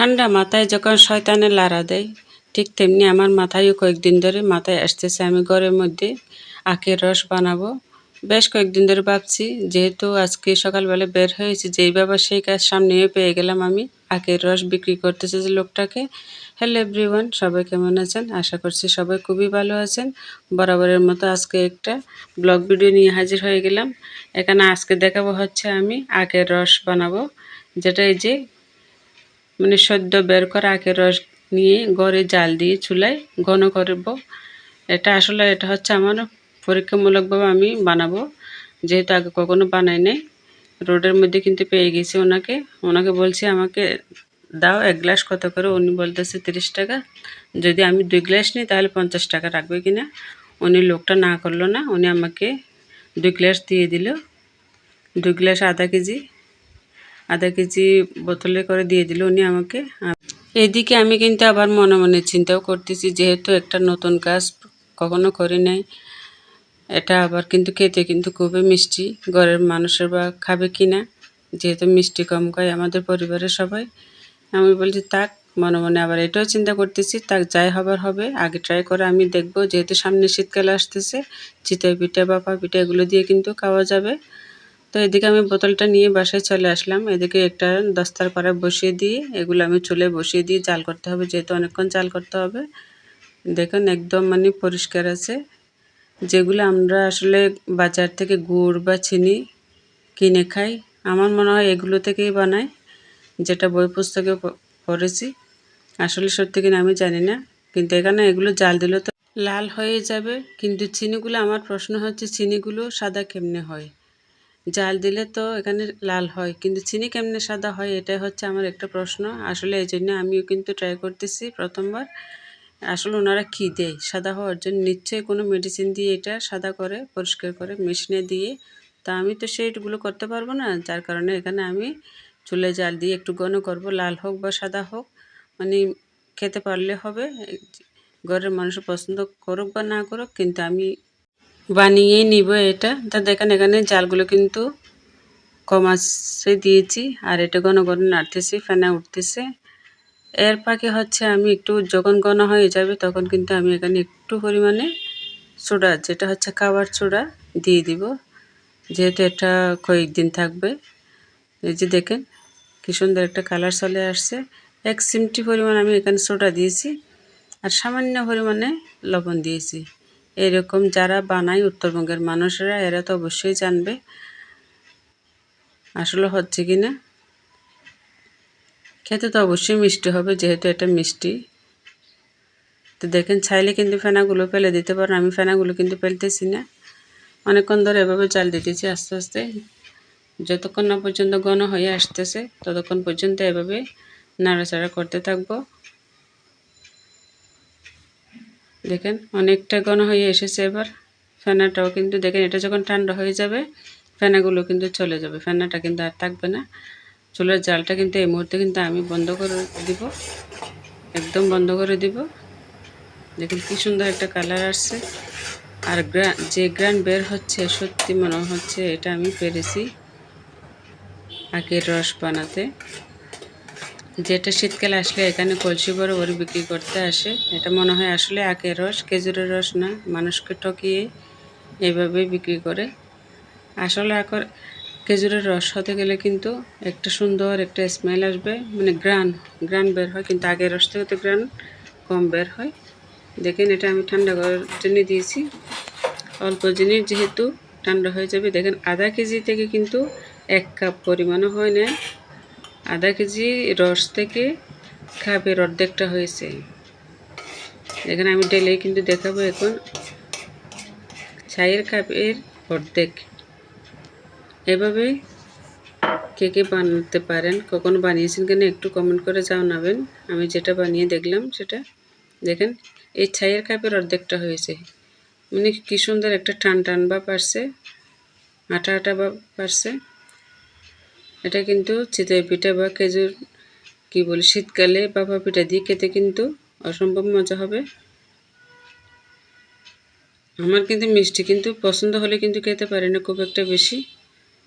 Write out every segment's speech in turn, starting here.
ঠান্ডা মাথায় যখন শয়তানে লাড়া দেয়, ঠিক তেমনি আমার মাথায়ও কয়েকদিন ধরে মাথায় আসতেছে, আমি ঘরের মধ্যে আখের রস বানাবো। বেশ কয়েকদিন ধরে ভাবছি, যেহেতু আজকে সকালবেলা বের হয়েছি, যেই বাবা সেই কাজ সামনেও পেয়ে গেলাম আমি। আখের রস বিক্রি করতেছে যে লোকটাকে। হ্যালো এভরিওয়ান, সবাই কেমন আছেন? আশা করছি সবাই খুবই ভালো আছেন। বরাবরের মতো আজকে একটা ব্লগ ভিডিও নিয়ে হাজির হয়ে গেলাম। এখানে আজকে দেখাবো হচ্ছে আমি আখের রস বানাবো, যেটা এই যে মানে সদ্য বের করা আখের রস নিয়ে গড়ে জাল দিয়ে চুলায় ঘন করব। এটা আসলে এটা হচ্ছে আমার পরীক্ষামূলকভাবে আমি বানাবো। যেহেতু আগে কখনো বানাই নাই, রোডের মধ্যে কিন্তু পেয়ে গেছি ওনাকে। ওনাকে বলছি, আমাকে দাও এক গ্লাস, কত করে? উনি বলতেছে, তিরিশ টাকা। যদি আমি দুই গ্লাস নিই, তাহলে পঞ্চাশ টাকা রাখবে কিনা? উনি লোকটা না করল না, উনি আমাকে দুই গ্লাস দিয়ে দিল। দুই গ্লাস আধা কেজি আধা কেজি বোতলে করে দিয়ে দিল উনি আমাকে। এদিকে আমি কিন্তু আবার মনে মনে চিন্তাও করতেছি, যেহেতু একটা নতুন কাজ কখনো করি নাই, এটা আবার কিন্তু খেতে কিন্তু খুবই মিষ্টি। ঘরের মানুষের বা খাবে কি না, যেহেতু মিষ্টি কম খায় আমাদের পরিবারের সবাই। আমি বলছি তাক মনে মনে আবার এটাও চিন্তা করতেছি তাক যাই হবার হবে, আগে ট্রাই করে আমি দেখব, যেহেতু সামনে শীতকালে আসতেছে, চিতই পিঠা বাপা পিঠা এগুলো দিয়ে কিন্তু খাওয়া যাবে। তো এদিকে আমি বোতলটা নিয়ে বাসায় চলে আসলাম। এদিকে একটা দস্তার পাড়া বসিয়ে দিয়ে এগুলো আমি চুলে বসিয়ে দিয়ে জাল করতে হবে, যেহেতু অনেকক্ষণ জাল করতে হবে। দেখুন, একদম মানে পরিষ্কার আছে। যেগুলো আমরা আসলে বাজার থেকে গুড় বা চিনি কিনে খাই, আমার মনে হয় এগুলো থেকেই বানাই, যেটা বই পুস্তকে পড়েছি। আসলে সত্যি কিনা আমি জানি না, কিন্তু এখানে এগুলো জাল দিলে তো লাল হয়ে যাবে। কিন্তু চিনিগুলো, আমার প্রশ্ন হচ্ছে, চিনিগুলো সাদা কেমনে হয়? জাল দিলে তো এখানে লাল হয়। কিন্তু চিনি কেমনে সাদা হয় এটাই হচ্ছে আমার একটা প্রশ্ন। আসলে এই জন্য আমিও কিন্তু ট্রাই করতেছি প্রথমবার। আসলে ওনারা কী দেয়? সাদা হওয়ার জন্য নিশ্চয়ই কোনো মেডিসিন দিয়ে এটা সাদা করে, পরিষ্কার করে, মেশিনে দিয়ে। তা আমি তো সেইগুলো করতে পারব না। যার কারণে এখানে আমি চুলে জাল দিয়ে একটু ঘন করব, লাল হোক বা সাদা হোক। মানে খেতে পারলে হবে। ঘরের মানুষ পছন্দ করুক বা না করুক, কিন্তু আমি বানিয়েই নিব এটা। তা দেখেন, এখানে জালগুলো কিন্তু কম আছে দিয়েছি, আর এটা ঘন ঘন নাড়তেছি, ফেনা উঠতেছে। এর পাকে হচ্ছে আমি একটু যখন ঘন হয়ে যাবে, তখন কিন্তু আমি এখানে একটু পরিমাণে সোডা, যেটা হচ্ছে খাবার সোডা, দিয়ে দিব। যেহেতু এটা কয়েকদিন থাকবে। এই যে দেখেন, কী সুন্দর একটা কালার চলে আসছে। এক সিমটি পরিমাণ আমি এখানে সোডা দিয়েছি, আর সামান্য পরিমাণে লবণ দিয়েছি। এরকম যারা বানায় উত্তরবঙ্গের মানুষেরা, এরা তো অবশ্যই জানবে আসলে হচ্ছে কি না। খেতে তো অবশ্যই মিষ্টি হবে, যেহেতু এটা মিষ্টি। তো দেখেন, চাইলে কিন্তু ফেনাগুলো ফেলে দিতে পারেন। আমি ফেনাগুলো কিন্তু ফেলতেছি না। অনেকক্ষণ ধরে এভাবে চাল দিতেছি আস্তে আস্তে। যতক্ষণ না পর্যন্ত ঘন হয়ে আসতেছে, ততক্ষণ পর্যন্ত এভাবে নাড়াচাড়া করতে থাকব। দেখেন অনেকটা ঘন হয়ে এসেছে এবার। ফেনাটাও কিন্তু দেখেন, এটা যখন ঠান্ডা হয়ে যাবে, ফেনাগুলো কিন্তু চলে যাবে। ফেনাটা কিন্তু আর থাকবে না। চুলের জালটা কিন্তু এই মুহূর্তে কিন্তু আমি বন্ধ করে দিব। একদম বন্ধ করে দিব। দেখুন কি সুন্দর একটা কালার আসছে। আর গ্রা, যে গ্রান বের হচ্ছে, সত্যি মনে হচ্ছে এটা আমি পেরেছি। আখের রস বানাতে। যেটা শীতকালে আসলে এখানে কলসি বড় বড় বিক্রি করতে আসে, এটা মনে হয় আসলে আখের রস, খেজুরের রস না, মানুষকে ঠকিয়ে এভাবে বিক্রি করে। আসলে এখন খেজুরের রস হতে গেলে কিন্তু একটা সুন্দর একটা স্মেল আসবে মানে গ্রান গ্রান বের হয়, কিন্তু আগের রস থেকে তো গ্রান কম বের হয়। দেখেন এটা আমি ঠান্ডা করার জন্য দিয়েছি। অল্প জিনিস যেহেতু ঠান্ডা হয়ে যাবে, দেখেন আধা কেজি থেকে কিন্তু এক কাপ পরিমাণও হয় না আধা কেজি রস থেকে কাপের অর্ধেকটা হয়েছে। এখানে আমি ডেলে কিন্তু দেখাবো এখন। চায়ের কাপের অর্ধেক। এভাবে কে কে বানাতে পারেন, কখনো বানিয়েছেন কেন একটু কমেন্ট করে জানাবেন। আমি যেটা বানিয়ে দেখলাম সেটা দেখেন, এই ছাইয়ের কাপের অর্ধেকটা হয়েছে। মানে কী সুন্দর একটা টান টান বা পারছে আটা আটা বা পারছে এটা কিন্তু চিতই পিঠা বা খেজুর, কী বলি, শীতকালে বাবা পিঠা দিয়ে খেতে কিন্তু অসম্ভব মজা হবে। আমার কিন্তু মিষ্টি কিন্তু পছন্দ হলে কিন্তু খেতে পারি না খুব একটা বেশি।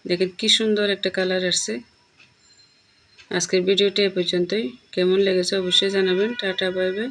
দেখেন কি সুন্দর একটা কালার আসছে। আজকের ভিডিওটা এ পর্যন্তই। কেমন লেগেছে অবশ্যই জানাবেন। Tata, bye bye.